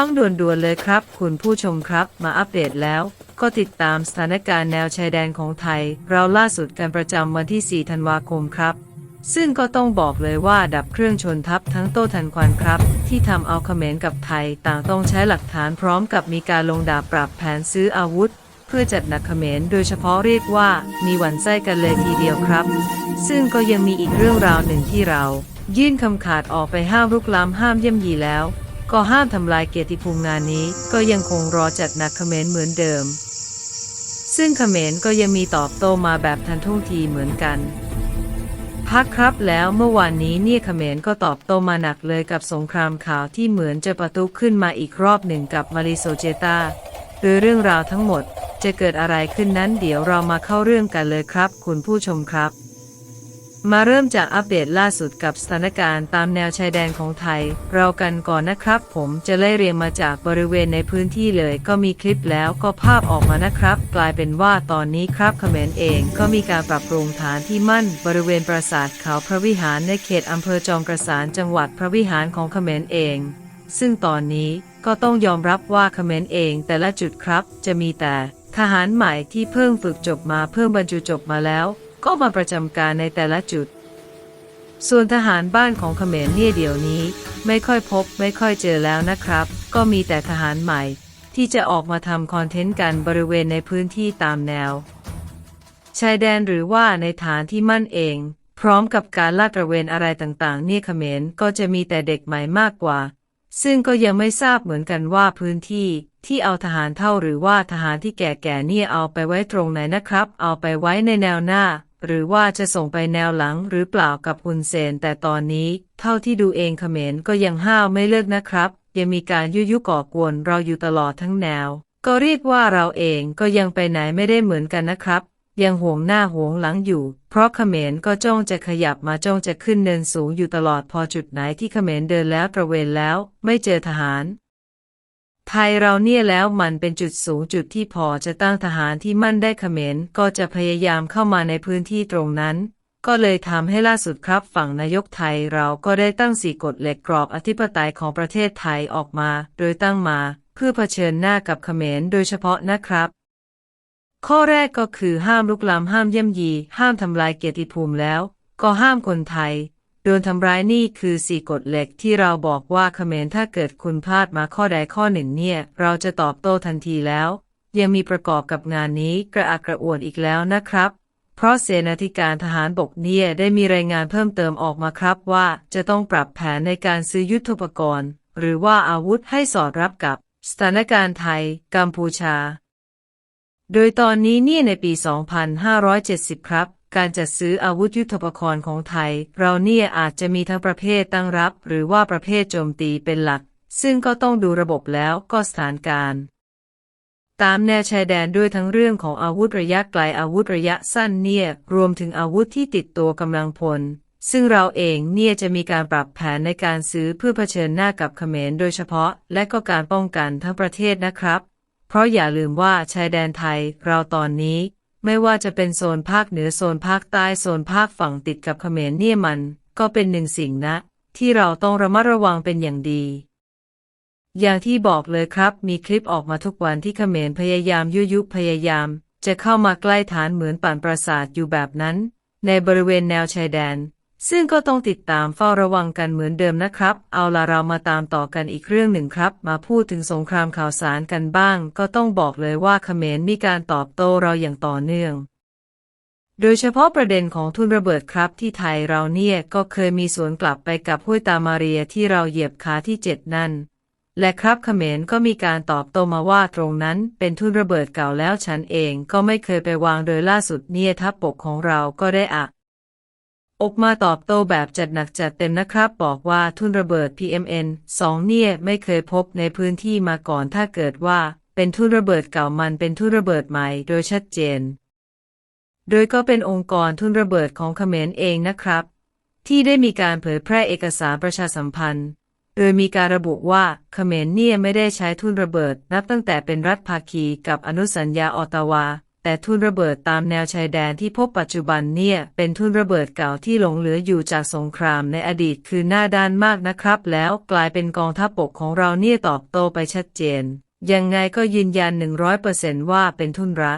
ฟังด่วนๆเลยครับ คุณผู้ชมครับมาอัปเดตแล้ว ก็ติดตามสถานการณ์แนวชายแดนของไทย เราล่าสุดกันประจำวันที่ 4 ธันวาคมครับ ซึ่งก็ต้องบอกเลยว่าดับเครื่องชนทัพทั้งโต้ทันควันครับ ที่ทำเอาเขมรกับไทย ต่างต้องใช้หลักฐานพร้อมกับมีการลงดาบปรับแผนซื้ออาวุธเพื่อจัดหนักเขมรโดยเฉพาะเรียกว่ามีหวันไส้กันเลยทีเดียวครับ ซึ่งก็ยังมีอีกเรื่องราวหนึ่งที่เรา ยื่นคำขาดออกไปห้ามรุกล้ำห้ามเยี่ยมยีแล้ว ก็ห้ามทำลายเกียรติภูมิงานนี้ก็ยังคงรอจัดหนักเขมรเหมือนเดิม ซึ่งเขมรก็ยังมีตอบโต้มาแบบทันท่วงทีเหมือนกันพักครับแล้วเมื่อวานนี้เนี่ยเขมรก็ตอบโต้มาหนักเลยกับสงครามข่าวที่เหมือนจะประทุขึ้นมาอีกรอบหนึ่งกับมาริโซเจตาโดยเรื่องราวทั้งหมดจะเกิดอะไรขึ้นนั้นเดี๋ยวเรามาเข้าเรื่องกันเลยครับ คุณผู้ชมครับ มาเริ่มจากอัปเดตล่าสุดกับสถานการณ์ตามแนวชายแดนของไทย เรากันก่อนนะครับ ผมจะไล่เรียงมาจากบริเวณในพื้นที่เลย ก็มีคลิปแล้วก็ภาพออกมานะครับ กลายเป็นว่าตอนนี้ครับเขมรเอง ก็มีการปรับปรุงฐานที่มั่น บริเวณปราสาทเขาพระวิหารในเขตอำเภอจอมกระสานจังหวัดพระวิหารของเขมรเอง ซึ่งตอนนี้ก็ต้องยอมรับว่าเขมรเอง แต่ละจุดครับ จะมีแต่ทหารใหม่ที่เพิ่งฝึกจบมาเพิ่งบรรจุจบมาแล้ว ก็มาประจำการในแต่ละจุด ส่วนทหารบ้านของเขมรเนี่ยเดี๋ยวนี้ ไม่ค่อยพบไม่ค่อยเจอแล้วนะครับ ก็มีแต่ทหารใหม่ ที่จะออกมาทำคอนเทนต์กันบริเวณในพื้นที่ตามแนว ชายแดนหรือว่าในฐานที่มั่นเอง พร้อมกับการลาดตระเวนอะไรต่างๆ เนี่ยเขมรก็จะมีแต่เด็กใหม่มากกว่า ซึ่งก็ยังไม่ทราบเหมือนกันว่าพื้นที่ที่เอาทหารเท่าหรือว่าทหารที่แก่ๆเนี่ยเอาไปไว้ตรงไหนนะครับ เอาไปไว้ในแนวหน้า หรือว่าจะส่งไปแนวหลังหรือเปล่ากับอุนเซน แต่ตอนนี้ เท่าที่ดูเองเขมรก็ยังห้าวไม่เลิกนะครับ ยังมีการยุยุก่อกวนเราอยู่ตลอดทั้งแนว ก็เรียกว่าเราเองก็ยังไปไหนไม่ได้เหมือนกันนะครับ ยังห่วงหน้าห่วงหลังอยู่ เพราะเขมรก็จ้องจะขยับมาจ้องจะขึ้นเนินสูงอยู่ตลอดพอจุดไหนที่เขมรเดินแล้วตระเวนแล้ว ไม่เจอทหาร ไทยเราเนี่ยแล้วมันเป็นจุดสูงจุดที่พอจะตั้งทหารที่มั่นได้เขมรก็จะพยายามเข้ามาในพื้นที่ตรงนั้น ก็เลยทำให้ล่าสุดครับฝั่งนายกไทยเราก็ได้ตั้งสี่กฎเหล็กกรอบอธิปไตยของประเทศไทยออกมา โดยตั้งมา เพื่อเผชิญหน้ากับเขมรโดยเฉพาะนะครับ ข้อแรกก็คือห้ามลุกล้ำห้ามเยี่ยมยี ห้ามทำลายเกียรติภูมิแล้ว ก็ห้ามคนไทย โดนทำร้ายนี่คือสี่กฎเหล็กที่เราบอกว่าเขมรถ้าเกิดคุณพลาดมาข้อใดข้อหนึ่งเนี่ย เราจะตอบโต้ทันทีแล้ว ยังมีประกอบกับงานนี้กระอักกระอ่วนอีกแล้วนะครับ เพราะเสนาธิการทหารบกเนี่ยได้มีรายงานเพิ่มเติมออกมาครับว่าจะต้องปรับแผนในการซื้อยุทโธปกรณ์ หรือว่าอาวุธให้สอดรับกับสถานการณ์ไทย กัมพูชา โดยตอนนี้เนี่ยในปี 2570 ครับ การจัดซื้ออาวุธยุทโธปกรณ์ของไทย เราเนี่ยอาจจะมีทั้งประเภทตั้งรับ หรือว่าประเภทโจมตีเป็นหลัก ซึ่งก็ต้องดูระบบแล้วก็สถานการณ์ตามแนวชายแดนด้วยทั้งเรื่องของอาวุธระยะไกลอาวุธระยะสั้นเนี่ย รวมถึงอาวุธที่ติดตัวกำลังพล ซึ่งเราเองเนี่ยจะมีการปรับแผนในการซื้อเพื่อเผชิญหน้ากับเขมรโดยเฉพาะ และก็การป้องกันทั้งประเทศนะครับ เพราะอย่าลืมว่าชายแดนไทยเราตอนนี้ ไม่ว่าจะเป็นโซนภาคเหนือโซนภาคใต้โซนภาคฝั่งติดกับเขมรเนี่ยมัน ก็เป็นหนึ่งสิ่งนะ ที่เราต้องระมัดระวังเป็นอย่างดี อย่างที่บอกเลยครับ มีคลิปออกมาทุกวันที่เขมรพยายามยุยุพยายาม จะเข้ามาใกล้ฐานเหมือนป่านปราสาทอยู่แบบนั้น ในบริเวณแนวชายแดน ซึ่งก็ต้องติดตามเฝ้าระวังกันเหมือนเดิมนะครับ เอาล่ะเรามาตามต่อกันอีกเรื่องหนึ่งครับ มาพูดถึงสงครามข่าวสารกันบ้าง ก็ต้องบอกเลยว่าเขมรมีการตอบโต้เราอย่างต่อเนื่อง โดยเฉพาะประเด็นของทุนระเบิดครับ ที่ไทยเราเนี่ยก็เคยมีสวนกลับไปกับห้วยตามาเรียที่เราเหยียบขาที่เจ็ดนั่น และครับเขมรก็มีการตอบโต้มาว่าตรงนั้นเป็นทุนระเบิดเก่าแล้วฉันเองก็ไม่เคยไปวางโดยล่าสุดเนี่ยทัพปกของเราก็ได้อะ ออกมาตอบโต้แบบจัดหนักจัดเต็มนะครับ บอกว่าทุนระเบิด PMN 2 เนี่ย ไม่เคยพบในพื้นที่มาก่อนถ้าเกิดว่า เป็นทุนระเบิดเก่ามันเป็นทุนระเบิดใหม่โดยชัดเจน โดยก็เป็นองค์กรทุนระเบิดของเขมรเองนะครับ ที่ได้มีการเผยแพร่เอกสารประชาสัมพันธ์ โดยมีการระบุว่าเขมรเนี่ยไม่ได้ใช้ทุนระเบิด นับตั้งแต่เป็นรัฐภาคีกับอนุสัญญาออตตาวา แต่ทุ่นระเบิดตามแนวชายแดนที่พบปัจจุบันเนี่ยเป็นทุ่นระเบิดเก่าที่หลงเหลืออยู่จากสงครามในอดีตคือหน้าด้านมากนะครับ แล้วกลายเป็นกองทัพบกของเราเนี่ยตอบโต้ไปชัดเจน ยังไงก็ยืนยัน 100%ว่าเป็นทุ่นระ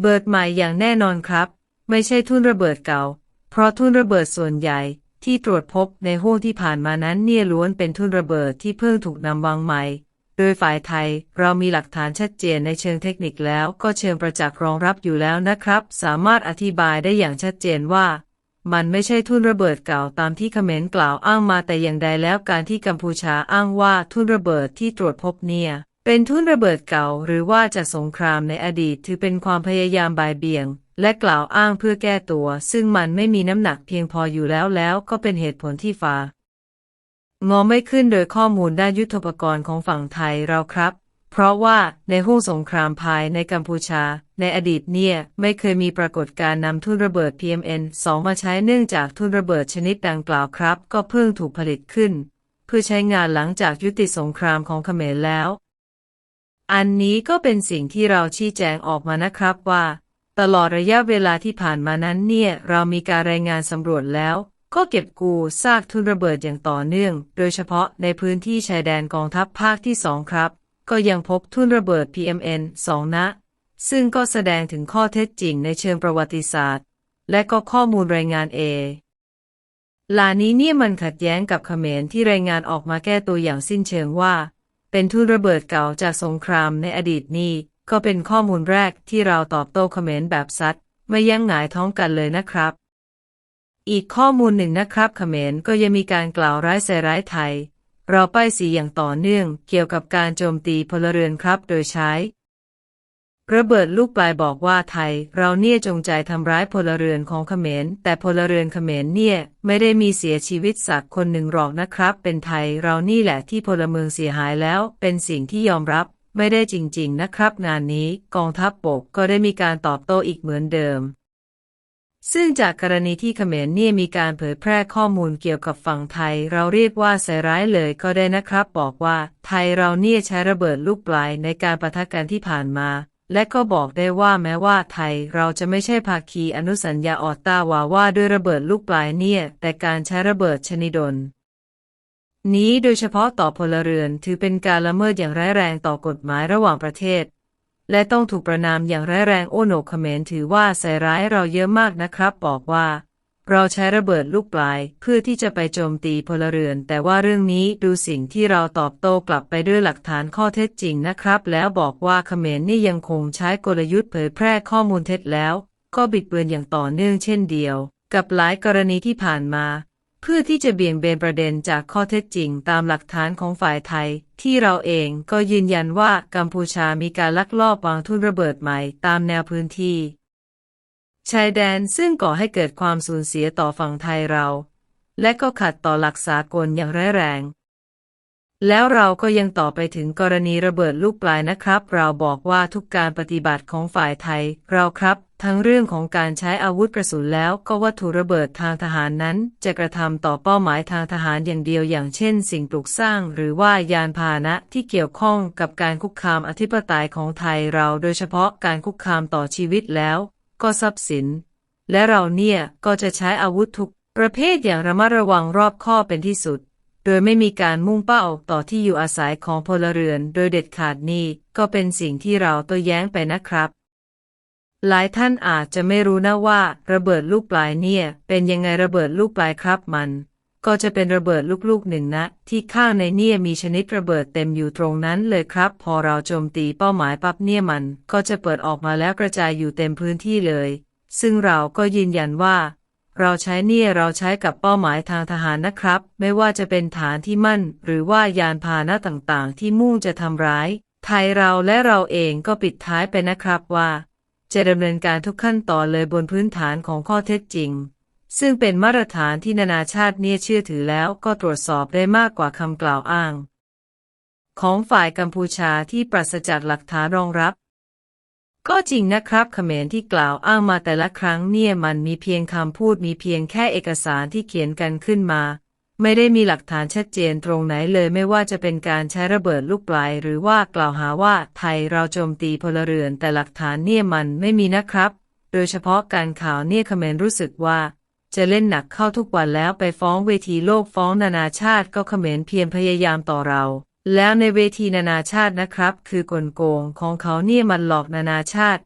เบิดใหม่อย่างแน่นอนครับ ไม่ใช่ทุ่นระเบิดเก่า เพราะทุ่นระเบิดส่วนใหญ่ที่ตรวจพบในห้วงที่ผ่านมานั้นเนี่ยล้วนเป็นทุ่นระเบิดที่เพิ่งถูกนำวางใหม่ โดยฝ่ายไทยเรามีหลักฐานชัดเจนในเชิงเทคนิคแล้วก็เชิงประจักษ์รองรับอยู่แล้วนะครับ สามารถอธิบายได้อย่างชัดเจนว่า มันไม่ใช่ทุ่นระเบิดเก่าตามที่เขมรกล่าวอ้างมาแต่อย่างใดแล้วการที่กัมพูชาอ้างว่าทุ่นระเบิดที่ตรวจพบเนี่ยเป็นทุ่นระเบิดเก่าหรือว่าจากสงครามในอดีตถือเป็นความพยายามบ่ายเบี่ยง และกล่าวอ้างเพื่อแก้ตัว ซึ่งมันไม่มีน้ำหนักเพียงพออยู่แล้วแล้วก็เป็นเหตุผลที่ฟ้า งอไม่ขึ้นโดยข้อมูลด้านยุทธปกรณ์ของฝั่งไทยเราครับ เพราะว่าในห้วงสงครามภายในกัมพูชา ในอดีตเนี่ย ไม่เคยมีปรากฏการนำทุ่นระเบิด PMN 2 มาใช้เนื่องจากทุ่นระเบิดชนิดดังกล่าวครับ ก็เพิ่งถูกผลิตขึ้น เพื่อใช้งานหลังจากยุติสงครามของเขมรแล้ว อันนี้ก็เป็นสิ่งที่เราชี้แจงออกมานะครับว่า ตลอดระยะเวลาที่ผ่านมานั้นเนี่ย เรามีการรายงานสำรวจแล้ว ก็เก็บกูซากทุนระเบิดอย่างต่อเนื่อง โดยเฉพาะในพื้นที่ชายแดนกองทัพภาคที่สองครับ ก็ยังพบทุนระเบิด PMN 2 นะ ซึ่งก็แสดงถึงข้อเท็จจริงในเชิงประวัติศาสตร์ และก็ข้อมูลรายงานเอลานี้เนี่ยมันขัดแย้งกับเขมรที่รายงานออกมาแก้ตัวอย่างสิ้นเชิงว่า เป็นทุนระเบิดเก่าจากสงครามในอดีตนี้ก็เป็นข้อมูลแรกที่เราตอบโต้เขมรแบบซัดไม่ยั้งหงายท้องกันเลยนะครับ อีกข้อมูลหนึ่งนะครับเขมรก็ยังมีการกล่าวร้ายใส่ร้ายไทย เราป้ายสีอย่างต่อเนื่องเกี่ยวกับการโจมตีพลเรือนครับ โดยใช้ระเบิดลูกปลายบอกว่าไทย เราเนี่ยจงใจทำร้ายพลเรือนของเขมร แต่พลเรือนเขมรเนี่ย ไม่ได้มีเสียชีวิตสักคนหนึ่งหรอกนะครับ เป็นไทยเรานี่แหละที่พลเมืองเสียหายแล้ว เป็นสิ่งที่ยอมรับ ไม่ได้จริง ๆ นะครับ งานนี้กองทัพบบกก็ได้มีการตอบโต้อีกเหมือนเดิม ซึ่งจากกรณีที่เขมรเนี่ยมีการเผยแพร่ข้อมูลเกี่ยวกับฝั่งไทย เราเรียกว่าใส่ร้ายเลยก็ได้นะครับ บอกว่าไทยเราเนี่ยใช้ระเบิดลูกปลายในการประทะกันที่ผ่านมา และก็บอกได้ว่าแม้ว่าไทยเราจะไม่ใช่ภาคีอนุสัญญาออตตาวาว่าด้วยระเบิดลูกปลายเนี่ยแต่การใช้ระเบิดชนิดนนี้โดยเฉพาะต่อพลเรือนถือเป็นการละเมิดอย่างร้ายแรงต่อกฎหมายระหว่างประเทศ และต้องถูกประนามอย่างร้ายแรงโอโนกเมรถือว่าใส่ร้ายเราเยอะมากนะครับ บอกว่า เราใช้ระเบิดลูกปลาย เพื่อที่จะไปโจมตีพลเรือน แต่ว่าเรื่องนี้ดูสิ่งที่เราตอบโต้กลับไปด้วยหลักฐานข้อเท็จจริงนะครับ แล้วบอกว่าเขมรนี่ยังคงใช้กลยุทธ์เผยแพร่ข้อมูลเท็จแล้ว ก็บิดเบือนอย่างต่อเนื่องเช่นเดียว กับหลายกรณีที่ผ่านมา เพื่อที่จะเบี่ยงเบนประเด็นจากข้อเท็จจริงตามหลักฐานของฝ่ายไทย ที่เราเองก็ยืนยันว่ากัมพูชามีการลักลอบวางทุ่นระเบิดใหม่ตามแนวพื้นที่ ชายแดนซึ่งก่อให้เกิดความสูญเสียต่อฝั่งไทยเรา และก็ขัดต่อหลักสากลอย่างร้ายแรง แล้วเราก็ยังต่อไปถึงกรณีระเบิดลูกปลายนะครับ เราบอกว่าทุกการปฏิบัติของฝ่ายไทย เราครับ ทั้งเรื่องของการใช้อาวุธกระสุนแล้วก็วัตถุระเบิดทางทหารนั้น จะกระทำต่อเป้าหมายทางทหารอย่างเดียวอย่างเช่น สิ่งปลูกสร้าง หรือว่ายานพาหนะที่เกี่ยวข้องกับการคุกคามอธิปไตยของไทยเราโดยเฉพาะการคุกคามต่อชีวิตแล้ว ก็ทรัพย์สิน และเราเนี่ยก็จะใช้อาวุธทุกประเภทอย่างระมัดระวังรอบคอเป็นที่สุด โดยไม่มีการมุ่งเป้าต่อที่อยู่อาศัยของพลเรือนโดยเด็ดขาดนี่ก็เป็นสิ่งที่เราตัวแย้งไปนะครับ หลายท่านอาจจะไม่รู้นะว่า ระเบิดลูกปลายเนี่ย เป็นยังไงระเบิดลูกปลายครับมัน ก็จะเป็นระเบิดลูกๆหนึ่งนะ ที่ข้างในเนี่ยมีชนิดระเบิดเต็มอยู่ตรงนั้นเลยครับ พอเราโจมตีเป้าหมายปั๊บเนี่ยมัน ก็จะเปิดออกมาแล้วกระจายอยู่เต็มพื้นที่เลย ซึ่งเราก็ยืนยันว่า เราใช้เนี่ยเราใช้กับเป้าหมายทางทหารนะครับ ไม่ว่าจะเป็นฐานที่มั่น หรือว่ายานพาหนะต่างๆ ที่มุ่งจะทำร้าย ไทยเราและเราเองก็ปิดท้ายไปนะครับว่า จะดำเนินการทุกขั้นตอนเลยบนพื้นฐานของข้อเท็จจริง ซึ่งเป็นมาตรฐานที่นานาชาติเนี่ยเชื่อถือแล้วก็ตรวจสอบได้มากกว่าคำกล่าวอ้าง ของฝ่ายกัมพูชาที่ปราศจากหลักฐานรองรับ จริงนะครับเขมรที่กล่าวอ้างมาแต่ละครั้งเนี่ยมันมีเพียงคำพูดมีเพียงแค่เอกสารที่เขียนกันขึ้นมา ไม่ได้มีหลักฐานชัดเจนตรงไหนเลยไม่ว่าจะเป็นการใช้ระเบิดลูกปลายหรือว่ากล่าวหาว่าไทยเราโจมตีพลเรือนแต่หลักฐานเนี่ยมันไม่มีนะครับ โดยเฉพาะการข่าวเนี่ยเขมรรู้สึกว่าจะเล่นหนักเข้าทุกวันแล้วไปฟ้องเวทีโลกฟ้องนานาชาติก็เขมรเพียงพยายามต่อเรา แล้วในเวทีนานาชาตินะครับ คือกลโกงของเขาเนี่ยมันหลอกนานาชาติ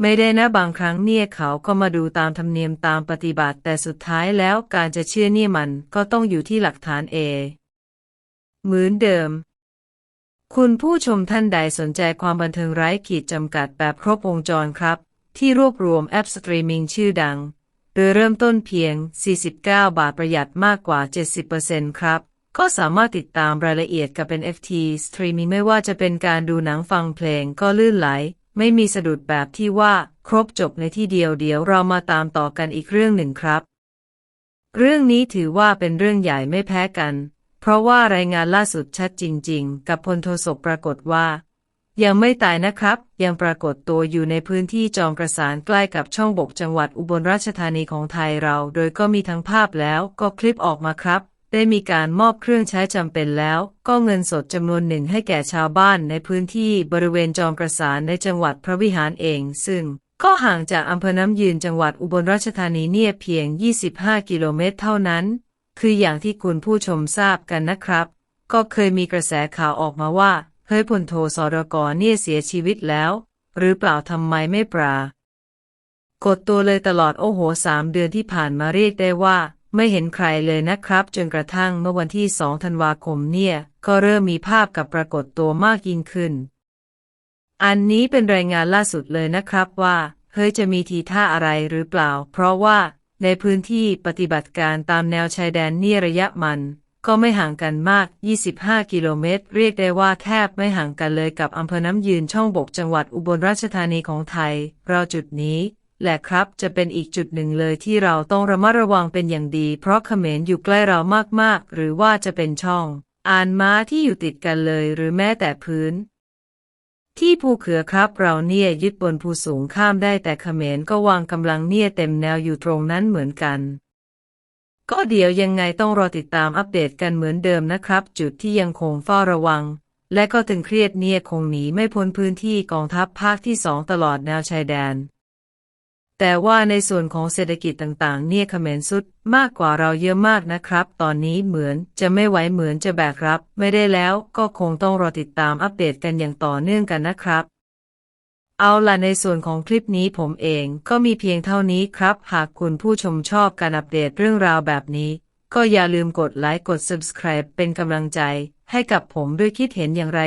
ไม่ได้นะบางครั้งเนี่ยเขาก็มาดูตามธรรมเนียมตามปฏิบัติ แต่สุดท้ายแล้วการจะเชื่อเนี่ยมันก็ต้องอยู่ที่หลักฐานเอเหมือนเดิม คุณผู้ชมท่านใดสนใจความบันเทิงไร้ขีดจำกัดแบบครบวงจรครับ ที่รวบรวมแอปสตรีมมิ่งชื่อดัง โดยเริ่มต้นเพียง 49 บาทประหยัดมากกว่า 70%ครับ ก็สามารถติดตามรายละเอียดกับเป็น FT Streaming ไม่ว่าจะเป็นการดูหนังฟังเพลงก็ลื่นไหล ไม่มีสะดุดแบบที่ว่าครบจบในที่เดียวเดียวเรามาตามต่อกันอีกเรื่องหนึ่งครับ เรื่องนี้ถือว่าเป็นเรื่องใหญ่ไม่แพ้กัน เพราะว่ารายงานล่าสุดชัดจริง ๆ กับพลโทศกปรากฏว่า ยังไม่ตายนะครับ ยังปรากฏตัวอยู่ในพื้นที่จอมกระสานใกล้กับช่องบกจังหวัดอุบลราชธานีของไทยเรา โดยก็มีทั้งภาพแล้วก็คลิปออกมาครับ ได้มีการมอบเครื่องใช้จำเป็นแล้ว ก็เงินสดจำนวนหนึ่งให้แก่ชาวบ้านในพื้นที่บริเวณจอมกระสานในจังหวัดพระวิหารเอง ซึ่งก็ห่างจากอำเภอน้ำยืนจังหวัดอุบลราชธานีเนี่ยเพียง 25 กิโลเมตรเท่านั้น คืออย่างที่คุณผู้ชมทราบกันนะครับ ก็เคยมีกระแสข่าวออกมาว่าเฮ้ยพลโทสรกรเนี่ยเสียชีวิตแล้ว หรือเปล่าทำไมไม่ปรากดตัวเลยตลอดโอ้โหสามเดือนที่ผ่านมาเรียกได้ว่า ไม่เห็นใครเลยนะครับ จนกระทั่งเมื่อวันที่ 2 ธันวาคมเนี่ย ก็เริ่มมีภาพกับปรากฏตัวมากยิ่งขึ้น อันนี้เป็นรายงานล่าสุดเลยนะครับว่าเฮ้ยจะมีทีท่าอะไรหรือเปล่า เพราะว่าในพื้นที่ปฏิบัติการตามแนวชายแดนเนี่ยระยะมัน ก็ไม่ห่างกันมาก 25 กิโลเมตร เรียกได้ว่าแทบไม่ห่างกันเลยกับอำเภอน้ำยืนช่องบกจังหวัดอุบลราชธานีของไทย เราจุดนี้ แหละครับ จะเป็นอีกจุดหนึ่งเลยที่เราต้องระมัดระวังเป็นอย่างดี เพราะเขมรอยู่ใกล้เรามากๆ หรือว่าจะเป็นช่อง อ่านม้าที่อยู่ติดกันเลยหรือแม้แต่พื้น ที่ภูเขือครับ เราเนี่ยยึดบนภูสูงข้ามได้แต่เขมรก็วางกำลังเนี่ยเต็มแนวอยู่ตรงนั้นเหมือนกันก็เดี๋ยวยังไงต้องรอติดตามอัปเดตกันเหมือนเดิมนะครับ จุดที่ยังคงเฝ้าระวัง และก็ตึงเครียดเนี่ยคงหนีไม่พ้นพื้นที่กองทัพภาคที่สองตลอดแนวชายแดน แต่ว่าในส่วนของเศรษฐกิจต่างๆ เนี่ยเขมรสุดมากกว่าเราเยอะมากนะครับ ตอนนี้เหมือนจะไม่ไหวเหมือนจะแบกรับ ไม่ได้แล้วก็คงต้องรอติดตามอัปเดตกันอย่างต่อเนื่องกันนะครับ เอาล่ะในส่วนของคลิปนี้ผมเองก็มีเพียงเท่านี้ครับ หากคุณผู้ชมชอบการอัปเดตเรื่องราวแบบนี้ ก็อย่าลืมกดไลค์กด subscribe เป็นกำลังใจ ให้กับผมด้วยคิดเห็นอย่างไร